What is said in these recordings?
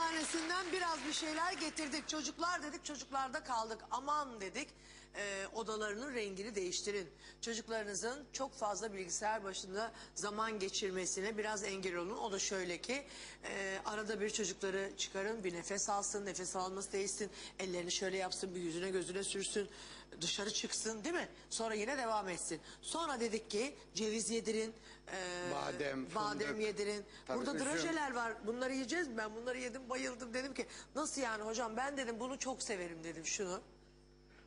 eczanesinden biraz bir şeyler getirdik. Çocuklar dedik çocuklarda kaldık. Aman dedik e, odalarının rengini değiştirin. Çocuklarınızın çok fazla bilgisayar başında zaman geçirmesine biraz engel olun. O da şöyle ki e, arada bir çocukları çıkarın bir nefes alsın. Nefes alması değişsin. Ellerini şöyle yapsın bir yüzüne gözüne sürsün. Dışarı çıksın değil mi? Sonra yine devam etsin. Sonra dedik ki ceviz yedirin. e, Badem, badem fındık. yedirin. Tabii, Burada üzüm. drajeler var. Bunları yiyeceğiz mi? Ben bunları yedim bayıldım. Dedim ki nasıl yani hocam ben dedim bunu çok severim dedim şunu.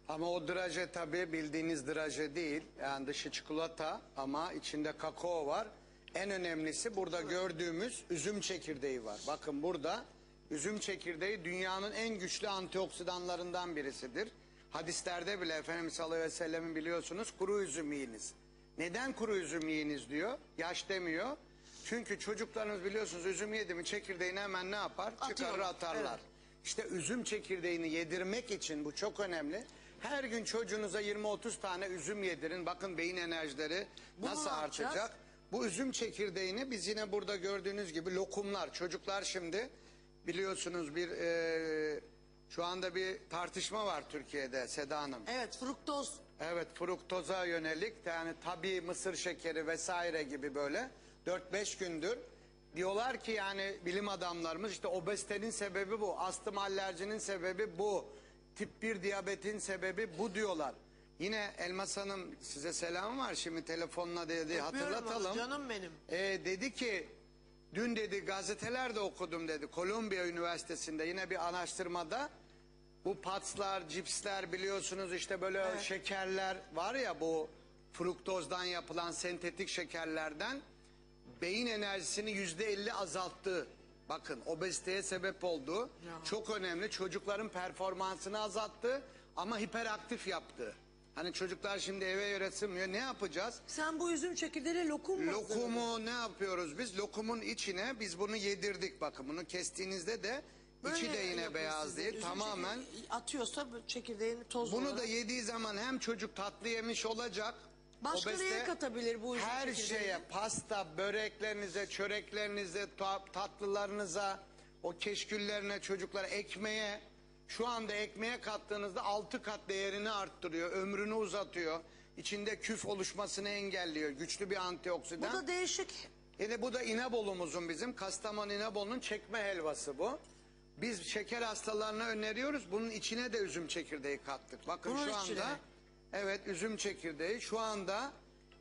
Ama o draje tabii bildiğiniz draje değil. Yani dışı çikolata ama içinde kakao var. En önemlisi burada gördüğümüz üzüm çekirdeği var. Bakın burada üzüm çekirdeği dünyanın en güçlü antioksidanlarından birisidir. Hadislerde bile Efendimiz sallallahu aleyhi ve sellem'in biliyorsunuz kuru üzüm yiyiniz. Neden kuru üzüm yiyiniz diyor? Yaş demiyor. Çünkü çocuklarınız biliyorsunuz üzüm yedi mi çekirdeğini hemen ne yapar? Çıkarır Atıyorlar, atarlar. evet. İşte üzüm çekirdeğini yedirmek için bu çok önemli. Her gün çocuğunuza 20-30 tane üzüm yedirin. Bakın beyin enerjileri Bunu nasıl ne yapacağız? artacak. Bu üzüm çekirdeğini biz yine burada gördüğünüz gibi lokumlar. Çocuklar şimdi biliyorsunuz bir e, şu anda bir tartışma var Türkiye'de Seda Hanım. Evet fruktoz. Evet fruktoza yönelik yani tabii mısır şekeri vesaire gibi böyle 4-5 gündür diyorlar ki yani bilim adamlarımız işte obezitenin sebebi bu, astım alerjinin sebebi bu, tip 1 diyabetin sebebi bu diyorlar. Yine Elmas Hanım size selam var şimdi telefonla dedi hatırlatalım. canım benim. Ee, dedi ki dün dedi gazetelerde okudum dedi Kolombiya Üniversitesi'nde yine bir araştırmada bu patslar, cipsler biliyorsunuz işte böyle Evet. şekerler var ya bu fruktozdan yapılan sentetik şekerlerden beyin enerjisini yüzde elli azalttı. Bakın obeziteye sebep oldu. Çok önemli. Çocukların performansını azalttı ama hiperaktif yaptı. Hani çocuklar şimdi eve göre sığmıyor. Ne yapacağız? Sen bu üzüm çekirdeğiyle lokum mu hazırladın? Lokumu ne yapıyoruz biz? Lokumun içine biz bunu yedirdik bakın. Bunu kestiğinizde de içi de yine beyaz siz. değil. Üzüm Tamamen. çekirdeği atıyorsa bu çekirdeğini toz Bunu da yediği zaman hem çocuk tatlı yemiş olacak. Başka obezite- neye katabilir bu üzüm Her çekirdeğini? şeye pasta, böreklerinize, çöreklerinize, ta- tatlılarınıza, o keşküllerine, çocuklara, ekmeğe. Şu anda ekmeğe kattığınızda altı kat değerini arttırıyor, ömrünü uzatıyor. İçinde küf oluşmasını engelliyor. Güçlü bir antioksidan. Bu da değişik. E de bu da İnebolu'muzun bizim Kastamonu İnebolu'nun çekme helvası bu. Biz şeker hastalarına öneriyoruz. Bunun içine de üzüm çekirdeği kattık. Bakın Bunun şu anda? Evet üzüm çekirdeği şu anda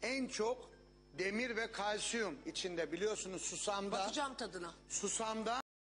en çok demir ve kalsiyum içinde biliyorsunuz susamda Bakacağım tadına. susamda